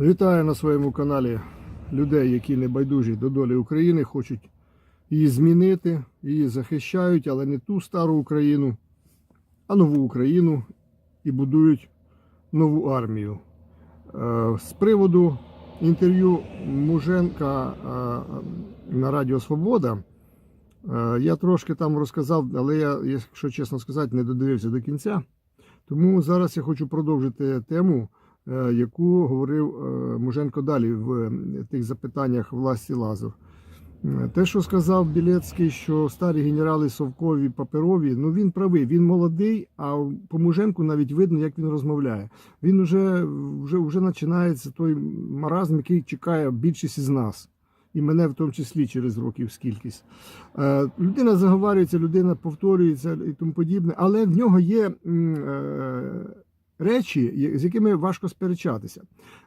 Вітаю на своєму каналі людей, які не байдужі до долі України, хочуть її змінити, її захищають, але не ту стару Україну, а нову Україну і будують нову армію. Е, З приводу інтерв'ю Муженка е, на Радіо Свобода. е, Я трошки там розказав, але я, якщо чесно сказати, не додивився до кінця. Тому зараз я хочу продовжити тему, яку говорив е, Муженко далі в е, тих запитаннях власті Лазов. Е, Те, що сказав Білецький, що старі генерали совкові, паперові, ну він правий, він молодий, а по Муженку навіть видно, як він розмовляє. Він вже, вже, вже починається той маразм, який чекає більшість із нас. І мене в тому числі через років скількись. Е, людина заговарюється, людина повторюється і тому подібне, але в нього є е, речі, з якими важко сперечатися.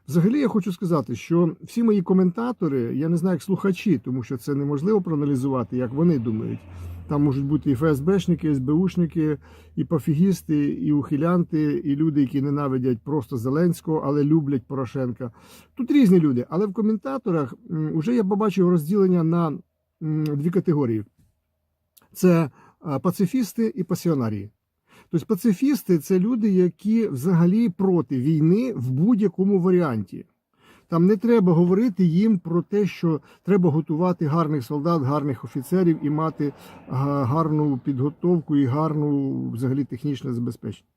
Взагалі, я хочу сказати, що всі мої коментатори, я не знаю, як слухачі, тому що це неможливо проаналізувати, як вони думають. Там можуть бути і ФСБшники, і СБУшники, і пофігісти, і ухилянти, і люди, які ненавидять просто Зеленського, але люблять Порошенка. Тут різні люди. Але в коментаторах вже я побачив розділення на дві категорії: це пацифісти і пасіонарії. Тобто пацифісти це люди, які взагалі проти війни в будь-якому варіанті. Там не треба говорити їм про те, що треба готувати гарних солдат, гарних офіцерів і мати гарну підготовку і гарну взагалі технічне забезпечення.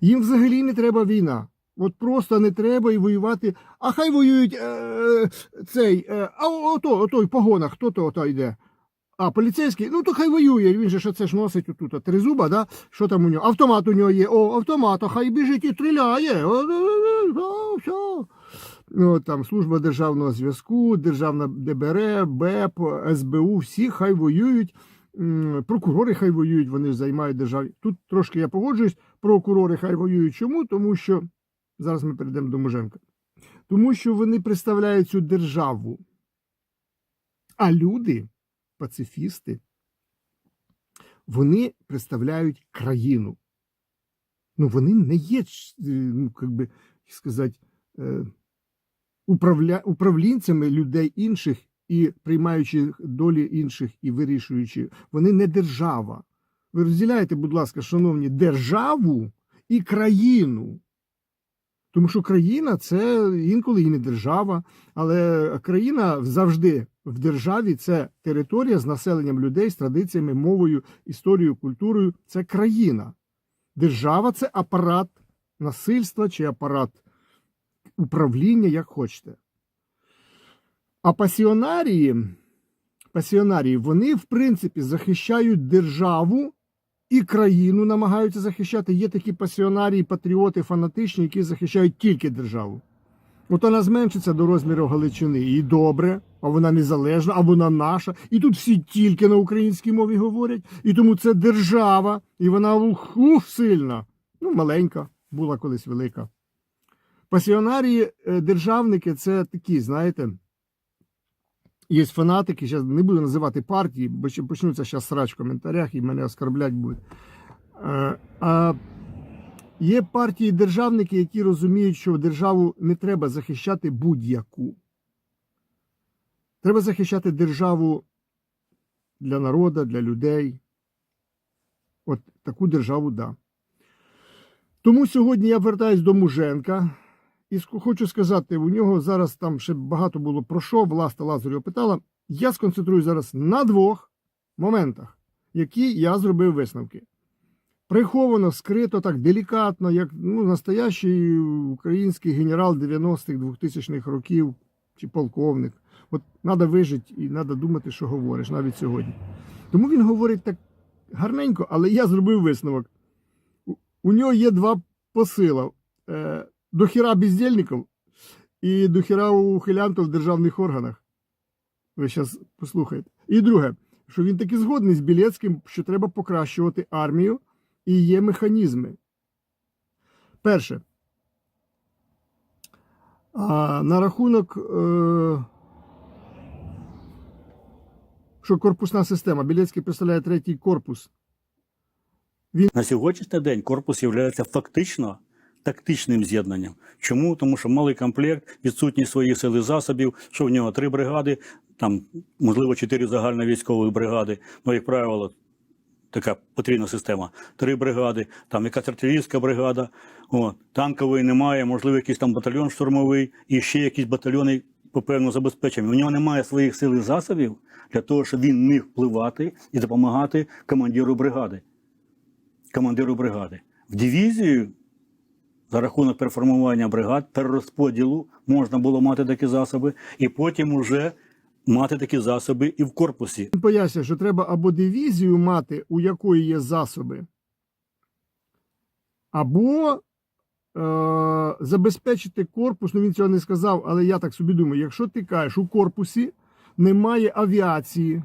Їм взагалі не треба війна. От просто не треба і воювати. А хай воюють е, цей, е, а ото, ото в погонах, хто то ото йде. А поліцейський, ну то хай воює. Він же що це ж носить отут, тризуба, да? Що там у нього? Автомат у нього є. О, автомат, а хай біжить і стріляє. О, о, о, о, все. Ну, там служба державного зв'язку, державна ДБР, БЕП, СБУ, всі хай воюють. Прокурори хай воюють, вони займають державі. Тут трошки я погоджуюсь, прокурори хай воюють. Чому? Тому що зараз ми перейдемо до Муженка. Тому що вони представляють цю державу. А люди, пацифісти, вони представляють країну. Ну, вони не є, е, ну, як би сказати, е, управля... управлінцями людей інших і приймаючи долі інших і вирішуючи. Вони не держава. Ви розділяєте, будь ласка, шановні, державу і країну. Тому що країна це інколи і не держава, але країна завжди в державі це територія з населенням людей, з традиціями, мовою, історією, культурою. Це країна. Держава це апарат насильства чи апарат управління, як хочете. А пасіонарії, пасіонарії, вони, в принципі, захищають державу і країну намагаються захищати. Є такі пасіонарії, патріоти, фанатичні, які захищають тільки державу. От вона зменшиться до розміру Галичини. І добре, а вона незалежна, а вона наша. І тут всі тільки на українській мові говорять. І тому це держава, і вона ух, ух, сильна. Ну, маленька, була колись велика. Пасіонарії, е, державники це такі, знаєте, є фанатики, зараз не буду називати партії, бо ще почнуться зараз срач в коментарях і мене оскорблять будуть. Е, А є партії державники, які розуміють, що державу не треба захищати будь-яку. Треба захищати державу для народу, для людей. От таку державу, да. Тому сьогодні я вертаюсь до Муженка. І хочу сказати, у нього зараз там ще багато було про що, Власта Лазарєва питала. Я сконцентрую зараз на двох моментах, які я зробив висновки. Приховано, скрито, так делікатно, як ну, настоящий український генерал 90-х, 2000-х років чи полковник. От треба вижити і треба думати, що говориш навіть сьогодні. Тому він говорить так гарненько, але я зробив висновок. У, у нього є два посила. Е, до хіра бездельників і до хіра ухилянтів в державних органах. Ви зараз послухайте. І друге, що він таки згодний з Білецьким, що треба покращувати армію і є механізми. Перше. А на рахунок, е, що корпусна система. Білецький представляє третій корпус. На сьогоднішній день корпус є фактично тактичним з'єднанням. Чому? Тому що малий комплект, відсутність своїх сил і засобів, що в нього три бригади, там можливо чотири загальновійськових бригади, ну, як правило, така потрібна система. Три бригади, там якась артилерійська бригада, о, танкової немає, можливо, якийсь там батальйон штурмовий і ще якісь батальйони по певному забезпеченню. У нього немає своїх сил і засобів для того, щоб він міг впливати і допомагати командиру бригади. Командиру бригади. В дивізію за рахунок переформування бригад, перерозподілу можна було мати такі засоби, і потім уже мати такі засоби і в корпусі. Він пояснює, що треба або дивізію мати, у якої є засоби, або е- забезпечити корпус. Ну він цього не сказав, але я так собі думаю: якщо ти кажеш, у корпусі немає авіації,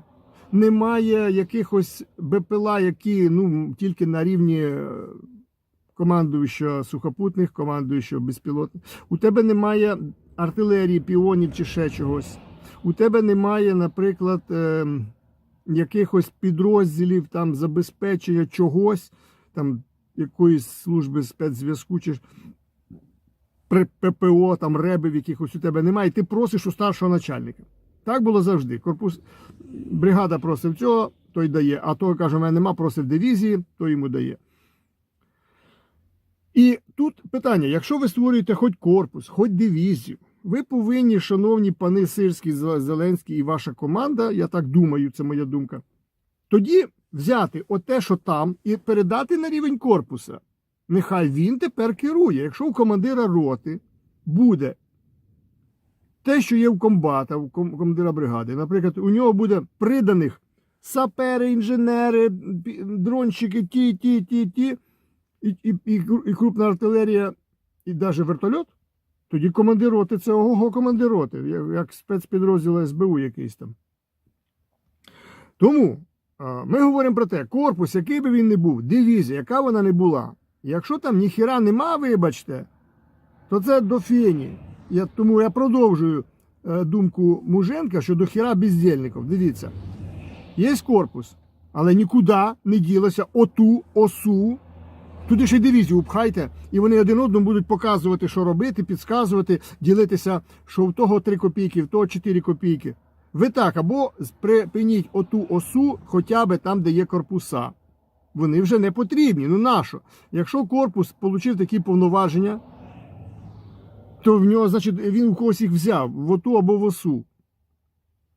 немає якихось БПЛА, які ну, тільки на рівні е, командуючого сухопутних, командуючого безпілотних, у тебе немає артилерії, піонів чи ще чогось. У тебе немає, наприклад, ем, якихось підрозділів там забезпечення чогось, там якоїсь служби спецзв'язку чи при ППО, там ребів якихось у тебе немає. Ти просиш у старшого начальника. Так було завжди. Корпус бригада просив цього, той дає. А той каже, у мене нема, просив дивізії, то йому дає. І тут питання: якщо ви створюєте хоч корпус, хоч дивізію, ви повинні, шановні пани Сирський, Зеленський і ваша команда, я так думаю, це моя думка, тоді взяти оте, що там, і передати на рівень корпуса. Нехай він тепер керує. Якщо у командира роти буде те, що є в комбата, у командира бригади, наприклад, у нього буде приданих сапери, інженери, дронщики, ті, ті, ті, ті, і, і, і, і крупна артилерія, і навіть вертольот, тоді командир роти це ого командир роти, як, як спецпідрозділ СБУ якийсь там. Тому а, ми говоримо про те, корпус, який би він не був, дивізія, яка вона не була. Якщо там ніхіра нема, вибачте, то це до фені. Я, тому я продовжую е, думку Муженка, що до хіра бездільників. Дивіться, є корпус, але нікуди не ділося оту осу. Туди ще й дивізію пхайте, і вони один одному будуть показувати, що робити, підказувати, ділитися, що в того 3 копійки, в того 4 копійки. Ви так, або припиніть оту осу хоча б там, де є корпуса. Вони вже не потрібні. Ну нащо? Якщо корпус отримав такі повноваження, то в нього, значить, він у когось їх взяв в оту або в осу,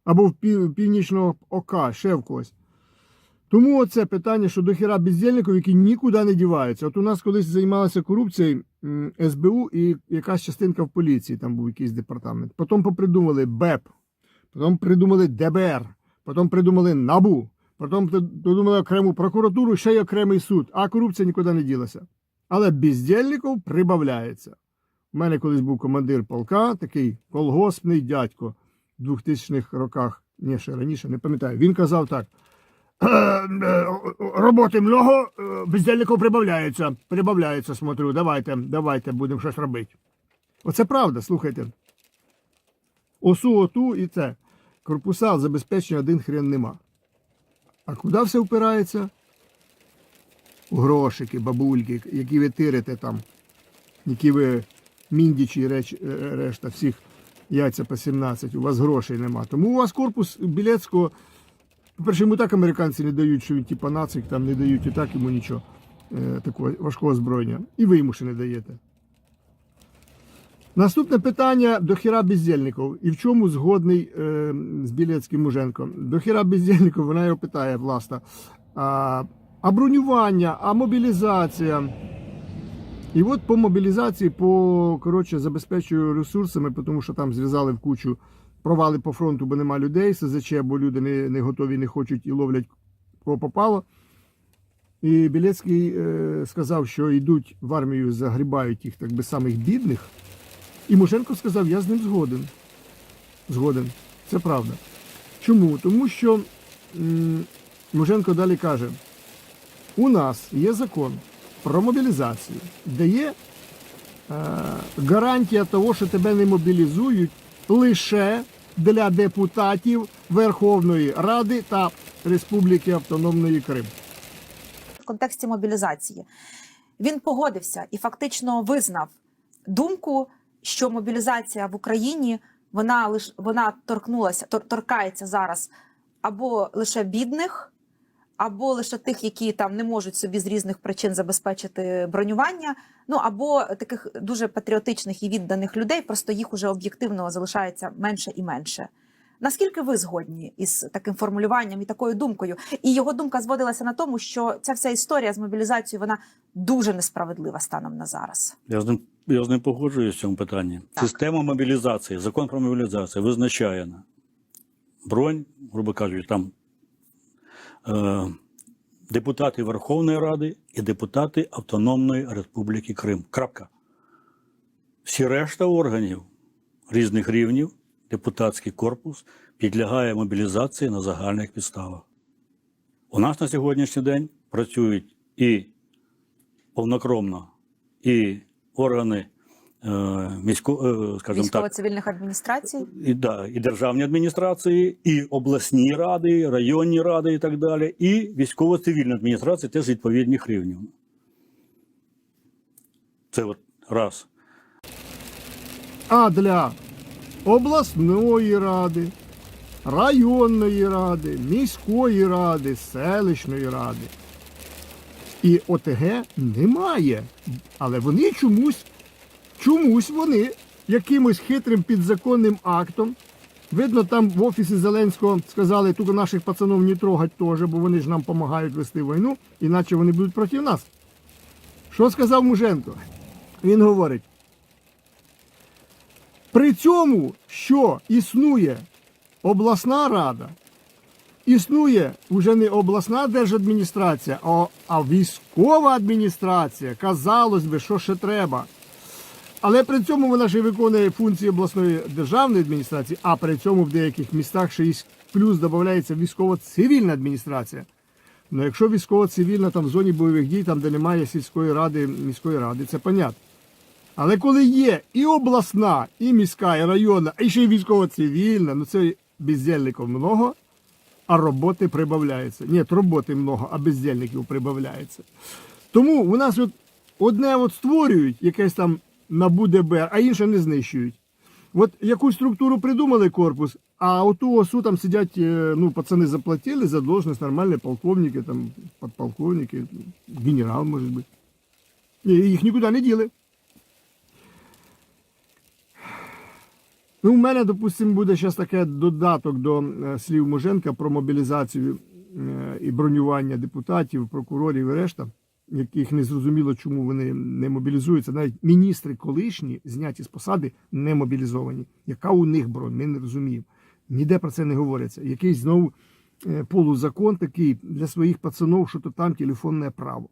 або в північного ока, ще в когось. Тому оце питання, що до хіра бездільників, які нікуди не діваються. От у нас колись займалася корупцією СБУ і якась частинка в поліції, там був якийсь департамент. Потім попридумали БЕП, потім придумали ДБР, потім придумали НАБУ, потім придумали окрему прокуратуру, ще й окремий суд, а корупція нікуди не ділася. Але бездільників прибавляється. У мене колись був командир полка, такий колгоспний дядько в 2000-х роках, ні, ще раніше, не пам'ятаю. Він казав так. «Е, е, Роботи много, е, бездельників прибавляється. Прибавляється, смотрю. Давайте, давайте будемо щось робити. Оце правда, слухайте. Осу, оту і це. Корпуса забезпечення один хрен нема. А куди все впирається? У грошики, бабульки, які ви тирите там, які ви міндічі реч, е, решта всіх яйця по 17, у вас грошей нема. Тому у вас корпус Білецького. По-перше, йому так американці не дають, що він типа нацик, там не дають і так йому нічого е, такого важкого озброєння. І ви йому ще не даєте. Наступне питання до хіра бездільників. І в чому згодний е, з Білецьким Муженком? До хіра бездільників вона його питає, власне. А, а бронювання, а мобілізація. І от по мобілізації, по коротше, забезпечую ресурсами, тому що там зв'язали в кучу провали по фронту, бо нема людей, СЗЧ, бо люди не, не готові, не хочуть і ловлять кого попало. І Білецький е, сказав, що йдуть в армію, загрібають їх так би самих бідних. І Мушенко сказав, я з ним згоден. Згоден. Це правда. Чому? Тому що м, Мушенко далі каже: у нас є закон про мобілізацію, де є е, гарантія того, що тебе не мобілізують лише для депутатів Верховної Ради та Республіки Автономної Крим. в контексті мобілізації. він погодився і фактично визнав думку, що мобілізація в Україні вона лиш вона торкнулася, тор, торкається зараз або лише бідних, або лише тих, які там не можуть собі з різних причин забезпечити бронювання. Ну або таких дуже патріотичних і відданих людей, просто їх уже об'єктивно залишається менше і менше. Наскільки ви згодні із таким формулюванням і такою думкою? І його думка зводилася на тому, що ця вся історія з мобілізацією вона дуже несправедлива станом на зараз. Я з ним, я з ним погоджуюсь в цьому питанні. Так. Система мобілізації, закон про мобілізацію визначає на бронь, грубо кажучи, там депутати Верховної Ради і депутати Автономної Республіки Крим. Крапка. Всі решта органів різних рівнів, депутатський корпус підлягає мобілізації на загальних підставах. У нас на сьогоднішній день працюють і повнокровно і органи е, місько, е, скажімо так, Військово-цивільних адміністрацій. і, да, і державні адміністрації, і обласні ради, районні ради і так далі, і військово-цивільні адміністрації теж відповідних рівнів. Це от раз. А для обласної ради, районної ради, міської ради, селищної ради. І ОТГ немає. Але вони чомусь, чомусь вони якимось хитрим підзаконним актом. Видно, там в офісі Зеленського сказали, тут наших пацанов не трогать теж, бо вони ж нам допомагають вести війну, іначе вони будуть проти нас. Що сказав Муженко? Він говорить. При цьому, що існує обласна рада, існує вже не обласна держадміністрація, а, військова адміністрація. Казалось би, що ще треба. Але при цьому вона ще виконує функції обласної державної адміністрації, а при цьому в деяких містах ще плюс додається військово-цивільна адміністрація. Ну якщо військово-цивільна там в зоні бойових дій, там де немає сільської ради, міської ради, це понятно. Але коли є і обласна, і міська, і районна, і ще й військово-цивільна, ну це бездельників много, а роботи прибавляється. Ні, роботи много, а бездельників прибавляється. Тому у нас от одне от створюють якесь там НАБУ ДБР, а інше не знищують. От яку структуру придумали корпус, а оту осу там сидять, е, ну, пацани заплатили за должность, нормальні полковники, там, подполковники, генерал, може бути. Їх нікуди не діли. Ну, у мене, допустимо, буде зараз таке додаток до е, слів Муженка про мобілізацію і бронювання депутатів, прокурорів і решта, яких не зрозуміло, чому вони не мобілізуються. Навіть міністри колишні, зняті з посади, не мобілізовані. Яка у них бронь? Ми не розуміємо. Ніде про це не говориться. Якийсь знову е, полузакон такий для своїх пацанов, що то там телефонне право.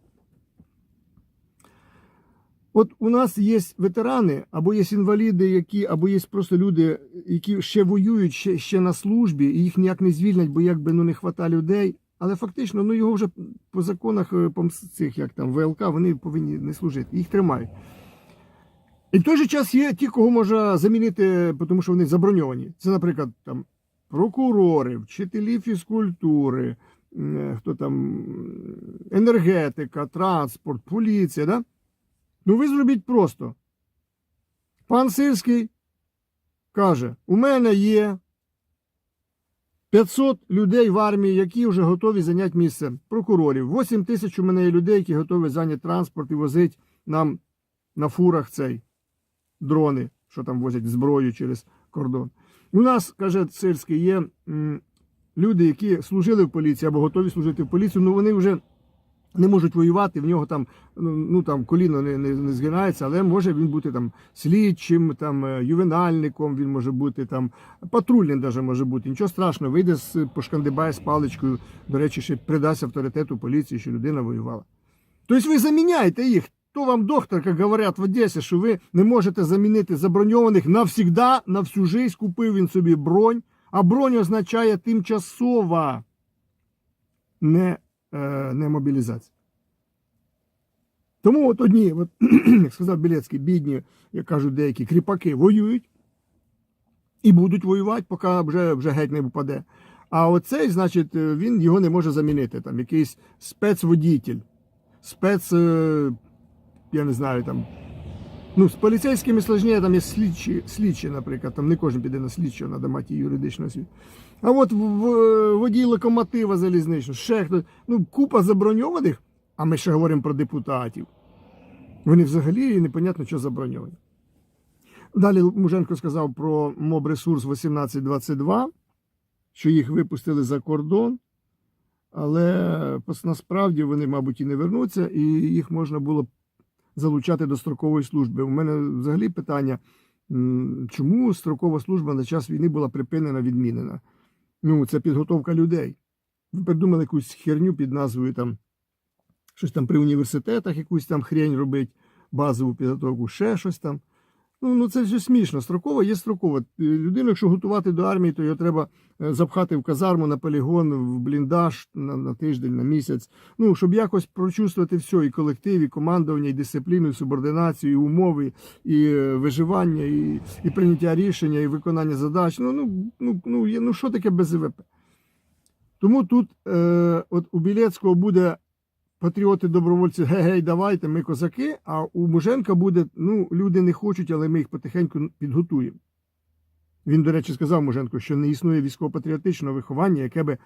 От у нас є ветерани, або є інваліди, які, або є просто люди, які ще воюють, ще, ще на службі, і їх ніяк не звільнять, бо якби ну не хвата людей. Але фактично, ну його вже по законах е, цих, як там ВЛК, вони повинні не служити, їх тримають. І в той же час є ті, кого можна замінити, тому що вони заброньовані. Це, наприклад, там прокурори, вчителі фізкультури, е, хто там енергетика, транспорт, поліція. Да? Ну ви зробіть просто. Пан Сирський каже: у мене є 500 людей в армії, які вже готові зайняти місце прокурорів. 8 тисяч у мене є людей, які готові зайняти транспорт і возити нам на фурах цей дрони, що там возять зброю через кордон. У нас, каже Сирський, є люди, які служили в поліції або готові служити в поліцію, але вони вже не можуть воювати, в нього там, ну, ну там коліно не, не, не згинається, але може він бути там слідчим, там е, ювенальником, він може бути там патрульним даже може бути. Нічого страшного, вийде з пошкандибає з паличкою, до речі, ще придасть авторитету поліції, що людина воювала. Тобто ви заміняєте їх. То вам доктор, як говорять в Одесі, що ви не можете замінити заброньованих навсігда, на всю життя купив він собі бронь, а бронь означає тимчасова не, не мобілізація. Тому от одні, от, як сказав Білецький, бідні, як кажуть деякі, кріпаки воюють і будуть воювати, поки вже, вже геть не впаде. А оцей, значить, е, він його не може замінити. Там якийсь спецводітель, спец. е, я не знаю, там. Ну, з поліцейськими сложніше, там є слідчі, слідчі, наприклад, там не кожен піде на слідчого, треба мати юридичну освіту. А от в, водій локомотива залізничного, ще хтось, ну, купа заброньованих, а ми ще говоримо про депутатів. Вони взагалі непонятно, що заброньовані. Далі Муженко сказав про МОБ ресурс 1822, що їх випустили за кордон, але насправді вони, мабуть, і не вернуться, і їх можна було залучати до строкової служби. У мене взагалі питання, чому строкова служба на час війни була припинена, відмінена? Ну, це підготовка людей. Ви придумали якусь херню під назвою там щось там при університетах, якусь там хрень робить, базову підготовку, ще щось там. Ну, ну це все смішно. Строкова є строкова. Е, Людину, якщо готувати до армії, то його треба е, запхати в казарму на полігон, в бліндаж на, на тиждень, на місяць. Ну, щоб якось прочувствувати все, і колектив, і командування, і дисципліну, і субординацію, і умови, і е, виживання, і, і прийняття рішення, і виконання задач. Ну, ну, ну, ну, ну що таке без ІВП? Тому тут е, от у Білецького буде патріоти добровольці, гей-гей, давайте, ми козаки. А у Муженка буде, ну, люди не хочуть, але ми їх потихеньку підготуємо. Він, до речі, сказав Муженко, що не існує військово-патріотичного виховання, яке би.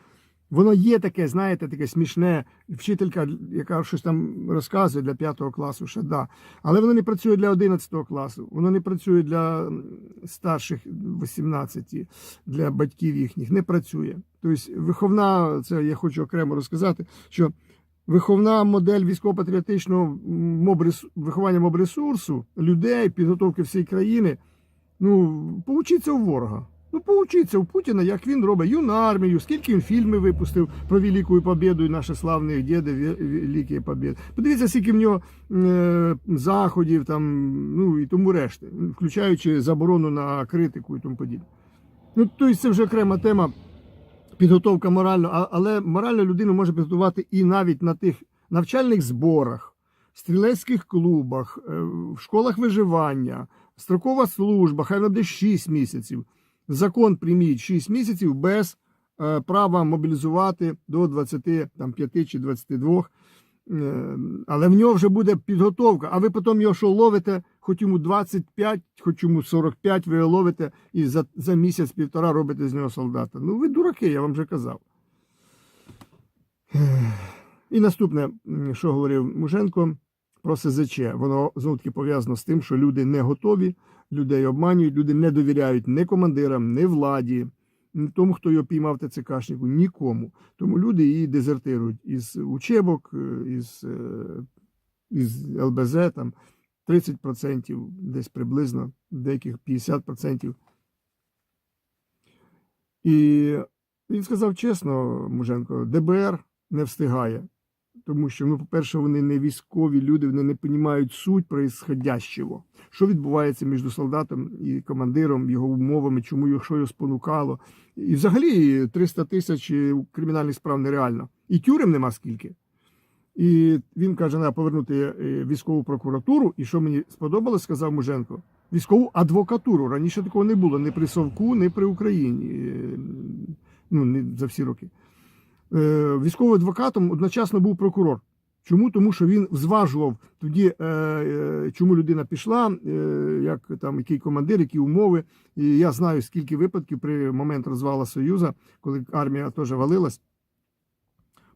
Воно є таке, знаєте, таке смішне, вчителька, яка щось там розказує для 5 класу, ще да. Але воно не працює для 11 класу, воно не працює для старших 18, для батьків їхніх, не працює. Тобто, виховна, це я хочу окремо розказати, що виховна модель військово-патріотичного виховання мобресурсу, людей, підготовки всієї країни. Ну, поучіться у ворога. Ну, поучіться у Путіна, як він робить юну армію, скільки він фільмів випустив про Велику Побєду і наші славні діди Великі Побєди. Подивіться, скільки в нього е, заходів там, ну і тому решти, включаючи заборону на критику і тому подібне. Ну, тобто це вже окрема тема підготовка морально, але морально людину може підготувати і навіть на тих навчальних зборах, стрілецьких клубах, е, в школах виживання, строкова служба, хай буде 6 місяців. Закон прийміть 6 місяців без е, права мобілізувати до 25 чи 22. Е, Але в нього вже буде підготовка, а ви потім його що ловите, хоч йому 25, хоч йому 45, ви його ловите і за, за місяць-півтора робите з нього солдата. Ну, ви дураки, я вам вже казав. І наступне, що говорив Муженко про СЗЧ. Воно знову таки пов'язано з тим, що люди не готові, людей обманюють, люди не довіряють ні командирам, ні владі, тому, хто його піймав ТЦКшнику, нікому. Тому люди її дезертирують із учебок, е, із, е, із ЛБЗ, там 30%, десь приблизно, деяких 50%. І він сказав чесно, Муженко, ДБР не встигає. Тому що, ну, по-перше, вони не військові люди, вони не розуміють суть происходящого. Що відбувається між солдатом і командиром, його умовами, чому його що його спонукало. І взагалі 300 тисяч е, кримінальних справ нереально. І тюрем нема скільки. І він каже, треба повернути е, військову прокуратуру. І що мені сподобалось, сказав Муженко, військову адвокатуру. Раніше такого не було ні при Совку, ні при Україні. Е, Ну, не за всі роки. Е, Військовим адвокатом одночасно був прокурор. Чому? Тому що він зважував тоді, е, е, чому людина пішла, як там який командир, які умови. І я знаю, скільки випадків при момент розвалу Союзу, коли армія теж валилась.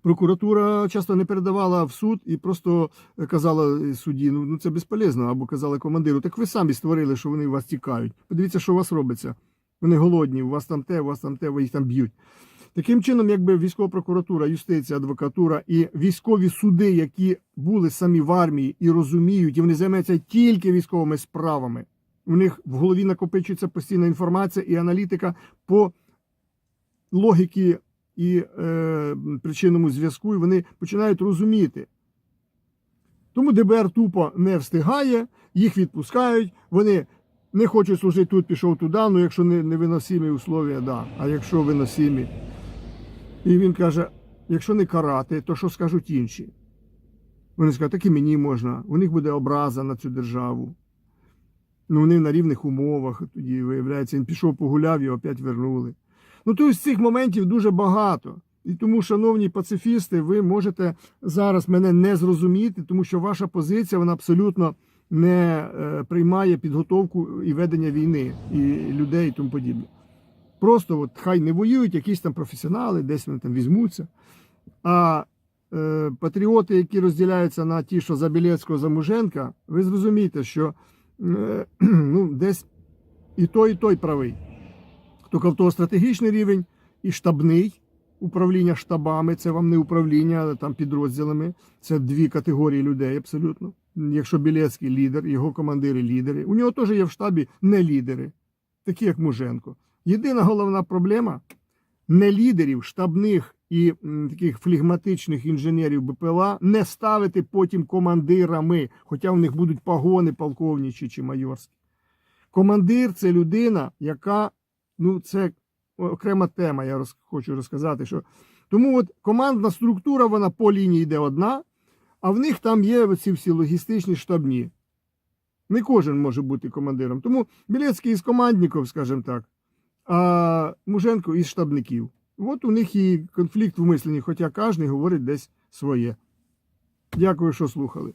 Прокуратура часто не передавала в суд і просто казала судді: ну, ну це безполезно, або казали командиру, так ви самі створили, що вони вас тікають. Подивіться, що у вас робиться. Вони голодні, у вас там те, у вас там те, ви їх там б'ють. Таким чином, якби військова прокуратура, юстиція, адвокатура і військові суди, які були самі в армії і розуміють, і вони займаються тільки військовими справами. У них в голові накопичується постійна інформація і аналітика по логіки і е, причинному зв'язку, і вони починають розуміти. Тому ДБР тупо не встигає, їх відпускають, вони не хочуть служити тут, пішов туди, ну якщо не, невиносимі условия, да. А якщо виносимі. І він каже: якщо не карати, то що скажуть інші? Вони скажуть, так і мені можна. У них буде образа на цю державу. Ну, вони на рівних умовах. Тоді виявляється, він пішов погуляв, його опять вернули. Ну, то з цих моментів дуже багато. І тому, шановні пацифісти, ви можете зараз мене не зрозуміти, тому що ваша позиція вона абсолютно не е, приймає підготовку і ведення війни і людей і тому подібне. Просто от хай не воюють якісь там професіонали, десь вони там візьмуться. А е, патріоти, які розділяються на ті, що за Білецького, за Муженка, ви зрозумієте, що е, ну, десь і той, і той правий. Тільки в того стратегічний рівень і штабний управління штабами, це вам не управління там підрозділами. Це дві категорії людей абсолютно. Якщо Білецький лідер, його командири лідери. У нього теж є в штабі не лідери, такі як Муженко. Єдина головна проблема не лідерів, штабних і таких флегматичних інженерів БПЛА не ставити потім командирами, хоча в них будуть погони полковничі чи майорські. Командир це людина, яка, ну, це окрема тема, я роз, хочу розказати. що Тому от командна структура, вона по лінії йде одна, а в них там є оці всі логістичні штабні. Не кожен може бути командиром. Тому Білецький із командників, скажімо так, а Муженко із штабників. От у них і конфлікт в мисленні, хоча кожен говорить десь своє. Дякую, що слухали.